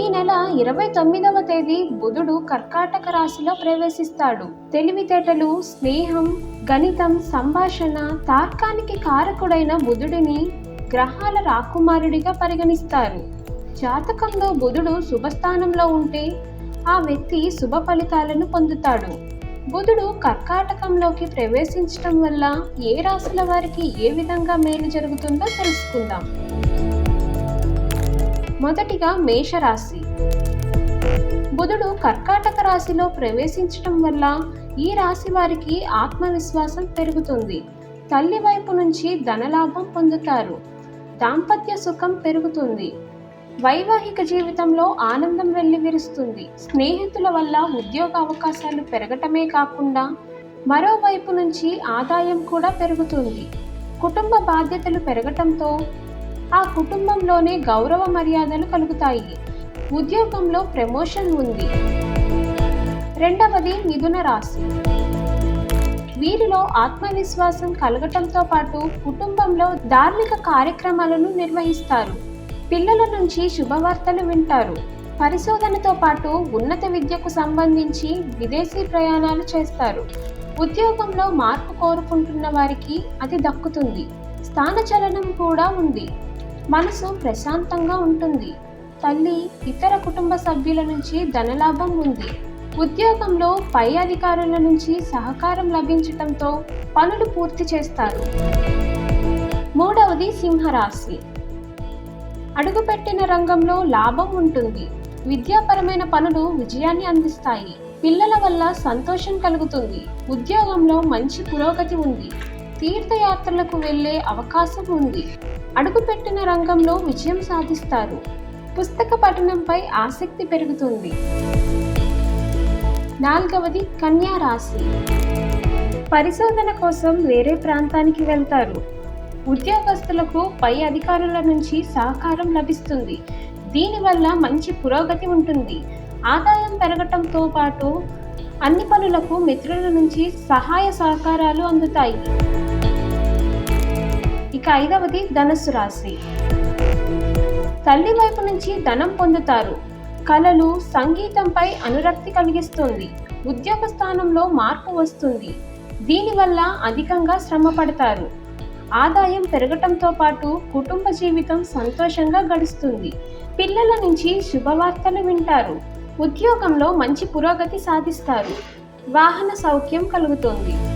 ఈ నెల ఇరవై తొమ్మిదవ తేదీ బుధుడు కర్కాటక రాశిలో ప్రవేశిస్తాడు. తెలివితేటలు స్నేహం గణితం సంభాషణ తర్కానికి కారకుడైన బుధుడిని గ్రహాల రాకుమారుడిగా పరిగణిస్తారు. జాతకంలో బుధుడు శుభస్థానంలో ఉంటే ఆ వ్యక్తి శుభ ఫలితాలను పొందుతాడు. బుధుడు కర్కాటకంలోకి ప్రవేశించడం వల్ల ఏ రాశుల వారికి ఏ విధంగా మేలు జరుగుతుందో తెలుసుకుందాం. మొదటిగా మేషరాశి. బుధుడు కర్కాటక రాశిలో ప్రవేశించటం వల్ల ఈ రాశి వారికి ఆత్మవిశ్వాసం పెరుగుతుంది. తల్లి వైపు నుంచి ధనలాభం పొందుతారు. దాంపత్య సుఖం పెరుగుతుంది. వైవాహిక జీవితంలో ఆనందం వెల్లివిరుస్తుంది. స్నేహితుల వల్ల ఉద్యోగ అవకాశాలు పెరగటమే కాకుండా మరోవైపు నుంచి ఆదాయం కూడా పెరుగుతుంది. కుటుంబ బాధ్యతలు పెరగటంతో ఆ కుటుంబంలోనే గౌరవ మర్యాదలు కలుగుతాయి. ఉద్యోగంలో ప్రమోషన్ ఉంది. రెండవది మిథున రాశి. వీరిలో ఆత్మవిశ్వాసం కలగటంతో పాటు కుటుంబంలో ధార్మిక కార్యక్రమాలను నిర్వహిస్తారు. పిల్లల నుంచి శుభవార్తలు వింటారు. పరిశోధనతో పాటు ఉన్నత విద్యకు సంబంధించి విదేశీ ప్రయాణాలు చేస్తారు. ఉద్యోగంలో మార్పు కోరుకుంటున్న వారికి అది దక్కుతుంది. స్థానచలనం కూడా ఉంది. మనసు ప్రశాంతంగా ఉంటుంది. తల్లి ఇతర కుటుంబ సభ్యుల నుంచి ధనలాభం ఉంది. ఉద్యోగంలో పై అధికారుల నుంచి సహకారం లభించటంతో పనులు పూర్తి చేస్తారు. మూడవది సింహరాశి. అడుగుపెట్టిన రంగంలో లాభం ఉంటుంది. విద్యాపరమైన పనులు విజయాన్ని అందిస్తాయి. పిల్లల వల్ల సంతోషం కలుగుతుంది. ఉద్యోగంలో మంచి పురోగతి ఉంది. తీర్థయాత్రలకు వెళ్ళే అవకాశం ఉంది. అడుగుపెట్టిన రంగంలో విజయం సాధిస్తారు. పుస్తక పఠనంపై ఆసక్తి పెరుగుతుంది. నాలుగవది కన్యా రాశి. పరిశోధన కోసం వేరే ప్రాంతానికి వెళ్తారు. ఉద్యోగస్తులకు పై అధికారుల నుంచి సహకారం లభిస్తుంది. దీనివల్ల మంచి పురోగతి ఉంటుంది. ఆదాయం పెరగటంతో పాటు అన్ని పనులకు మిత్రుల నుంచి సహాయ సహకారాలు అందుతాయి. ఇక ఐదవది ధనస్సు రాశి. తల్లి వైపు నుంచి ధనం పొందుతారు. కళలు సంగీతంపై అనురక్తి కలిగిస్తుంది. ఉద్యోగ స్థానంలో మార్పు వస్తుంది. దీనివల్ల అధికంగా శ్రమ పడతారు. ఆదాయం పెరగటంతో పాటు కుటుంబ జీవితం సంతోషంగా గడుస్తుంది. పిల్లల నుంచి శుభవార్తలు వింటారు. ఉద్యోగంలో మంచి పురోగతి సాధిస్తారు. వాహన సౌఖ్యం కలుగుతుంది.